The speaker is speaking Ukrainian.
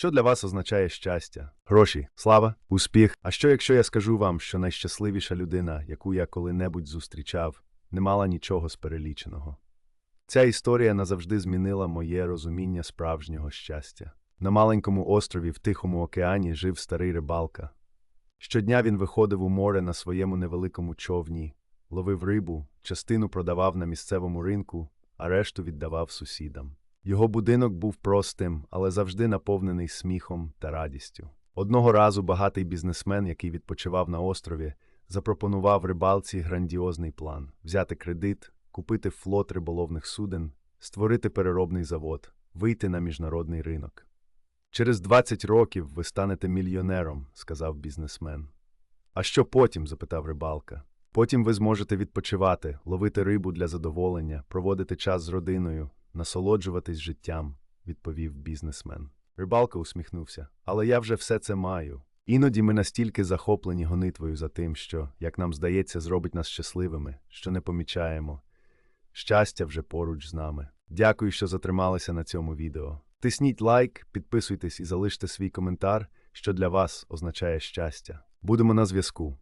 Що для вас означає щастя? Гроші, слава, успіх. А що якщо я скажу вам, що найщасливіша людина, яку я коли-небудь зустрічав, не мала нічого з переліченого? Ця історія назавжди змінила моє розуміння справжнього щастя. На маленькому острові в Тихому океані жив старий рибалка. Щодня він виходив у море на своєму невеликому човні, ловив рибу, частину продавав на місцевому ринку, а решту віддавав сусідам. Його будинок був простим, але завжди наповнений сміхом та радістю. Одного разу багатий бізнесмен, який відпочивав на острові, запропонував рибалці грандіозний план взяти кредит, купити флот риболовних суден, створити переробний завод, вийти на міжнародний ринок. Через 20 років ви станете мільйонером, сказав бізнесмен. А що потім? запитав рибалка. Потім ви зможете відпочивати, ловити рибу для задоволення, проводити час з родиною, насолоджуватись життям, відповів бізнесмен. Рибалка усміхнувся. Але я вже все це маю. Іноді ми настільки захоплені гонитвою за тим, що, як нам здається, зробить нас щасливими, що не помічаємо. Щастя вже поруч з нами. Дякую, що затрималися на цьому відео. Тисніть лайк, підписуйтесь і залиште свій коментар, що для вас означає щастя. Будемо на зв'язку.